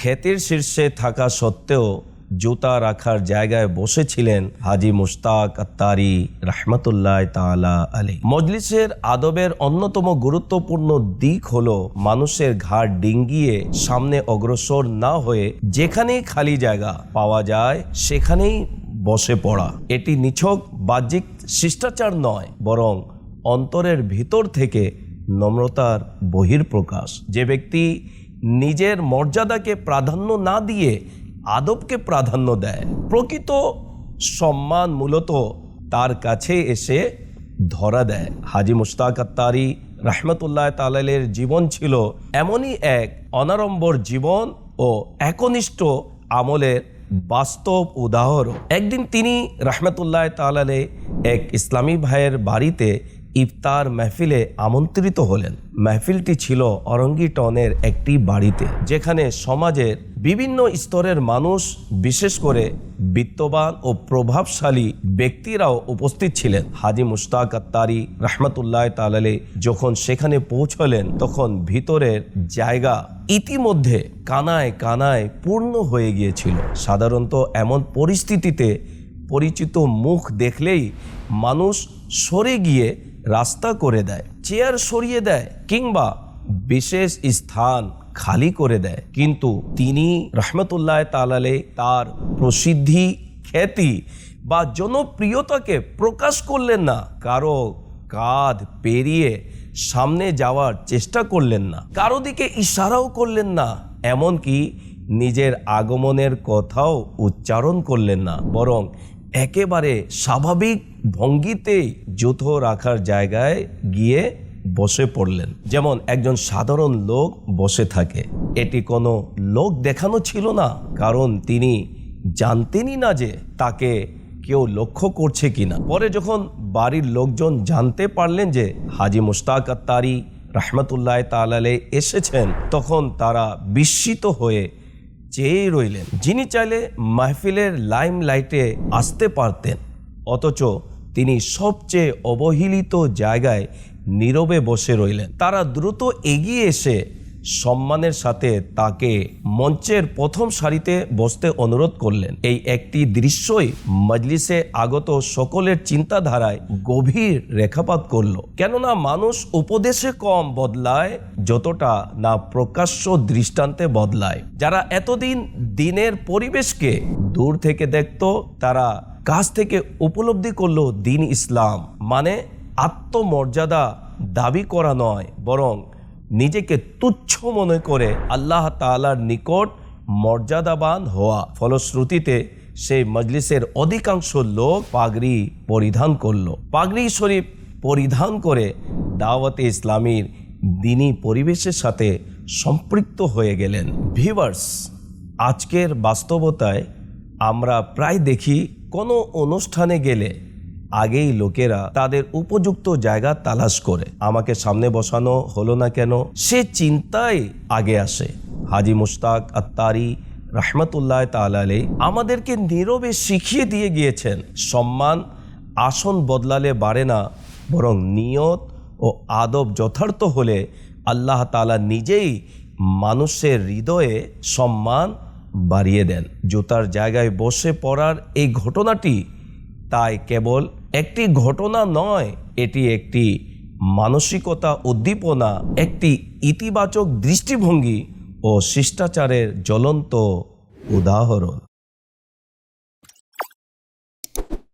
ক্ষেতের শীর্ষে থাকা সত্ত্বেও জুতা রাখার জায়গায় বসেছিলেন হাজি মুশতাক আত্তারি রহমতুল্লাহ তালা আলী মজলিসের আদবের অন্যতম গুরুত্বপূর্ণ দিক হল মানুষের ঘাড় ডিঙ্গিয়ে সামনে অগ্রসর না হয়ে যেখানেই খালি জায়গা পাওয়া যায়, সেখানেই বসে পড়া। এটি নিছক বাহ্যিক শিষ্টাচার নয়, বরং অন্তরের ভিতর থেকে নম্রতার বহির্প্রকাশ যে ব্যক্তি নিজের মর্যাদাকে প্রাধান্য না দিয়ে আদবকে প্রাধান্য দেয়। প্রকৃত সম্মান মূলত তার কাছে এসে ধরা দেয়। হাজি মুশতাক আত্তারি রহমতুল্লাহ তালের জীবন ছিল এমনই এক অনারম্বর জীবন ও একনিষ্ঠ আমলের বাস্তব উদাহরণ। একদিন তিনি রহমতুল্লাহ তালালে এক ইসলামী ভাইয়ের বাড়িতে ইফতার মেহফিলে আমন্ত্রিত হলেন। মেহফিলটি ছিল অরঙ্গিটনের একটি বাড়িতে, যেখানে সমাজের বিভিন্ন স্তরের মানুষ, বিশেষ করে বিত্তবান ও প্রভাবশালী ব্যক্তিরাও উপস্থিত ছিলেন। হাজি মুশতাক আত্তারি রহমতুল্লাহ তালালে যখন সেখানে পৌঁছলেন, তখন ভিতরের জায়গা ইতিমধ্যে কানায় কানায় পূর্ণ হয়ে গিয়েছিল। সাধারণত এমন পরিস্থিতিতে পরিচিত মুখ দেখলেই মানুষ সরে গিয়ে রাস্তা করে দেয়, চেয়ার সরিয়ে দেয় কিংবা বিশেষ স্থান খালি করে দেয়। কিন্তু তিনি রহমতুল্লাহ তালালে তার প্রসিদ্ধি, খ্যাতি বা জনপ্রিয়তাকে প্রকাশ করলেন না। কারও কাঁধ পেরিয়ে সামনে যাওয়ার চেষ্টা করলেন না। কারও দিকে ইশারাও করলেন না। এমনকি নিজের আগমনের কথাও উচ্চারণ করলেন না। বরং একেবারে স্বাভাবিক ভঙ্গিতেই জুতো রাখার জায়গায় গিয়ে বসে পড়লেন। যেমন একজন সাধারণ লোক বসে থাকে। এটি কোনো লোক দেখানো ছিল না, কারণ তিনি জানতেনই না যে তাকে কেউ লক্ষ্য করছে কিনা। পরে যখন বাড়ির লোকজন জানতে পারলেন যে হাজি মুশতাক আত্তারি রহমতুল্লাহ তালালে এসেছেন, তখন তারা বিস্মিত হয়ে চেয়ে রইলেন। যিনি চাইলে মাহফিলের লাইম লাইটে আসতে পারতেন, অথচ তিনি সবচেয়ে অবহেলিত জায়গায় নীরবে বসে রইলেন। তারা দ্রুত এগিয়ে এসে সম্মানের সাথে তাকে মঞ্চের প্রথম সারিতে বসতে অনুরোধ করলেন। এই একটি দৃশ্যই মজলিসে আগত সকলের চিন্তাধারায় গভীর রেখাপাত করল। কেননা মানুষ উপদেশে কম বদলায়, যতটা না প্রকাশ্য দৃষ্টান্তে বদলায়। যারা এতদিন দিনের পরিবেশকে দূর থেকে দেখত, তারা কাছ থেকে উপলব্ধি করল দিন ইসলাম। মানে আত্মমর্যাদা দাবি করা নয়, বরং নিজেকে তুচ্ছ মনে করে আল্লাহ তালার নিকট মর্যাদাবান হওয়া। ফলশ্রুতিতে সেই মজলিসের অধিকাংশ লোক পাগড়ি পরিধান করল। পাগড়ি শরীফ পরিধান করে দাওয়াতে ইসলামীর দিনী পরিবেশের সাথে সম্পৃক্ত হয়ে গেলেন। ভিভার্স আজকের বাস্তবতায় আমরা প্রায় দেখি কোনো অনুষ্ঠানে গেলে আগেই লোকেরা তাদের উপযুক্ত জায়গা তালাশ করে। আমাকে সামনে বসানো হলো না কেন? সে চিন্তায় আগে আসে। হাজি মুশতাক আত্তারি রহমতুল্লাহ তালালে আমাদেরকে নীরবে শিখিয়ে দিয়ে গিয়েছেন, সম্মান আসন বদলালে বাড়ে না, বরং নিয়ত ও আদব যথার্থ হলে আল্লাহ তালা নিজেই মানুষের হৃদয়ে সম্মান বাড়িয়ে দেন। জুতার জায়গায় বসে পড়ার এই ঘটনাটি তাই কেবল একটি ঘটনা নয় এটি একটি মানসিকতা উদ্দীপনা একটি ইতিবাচক দৃষ্টিভঙ্গি ও শিষ্টাচারের জ্বলন্ত উদাহরণ।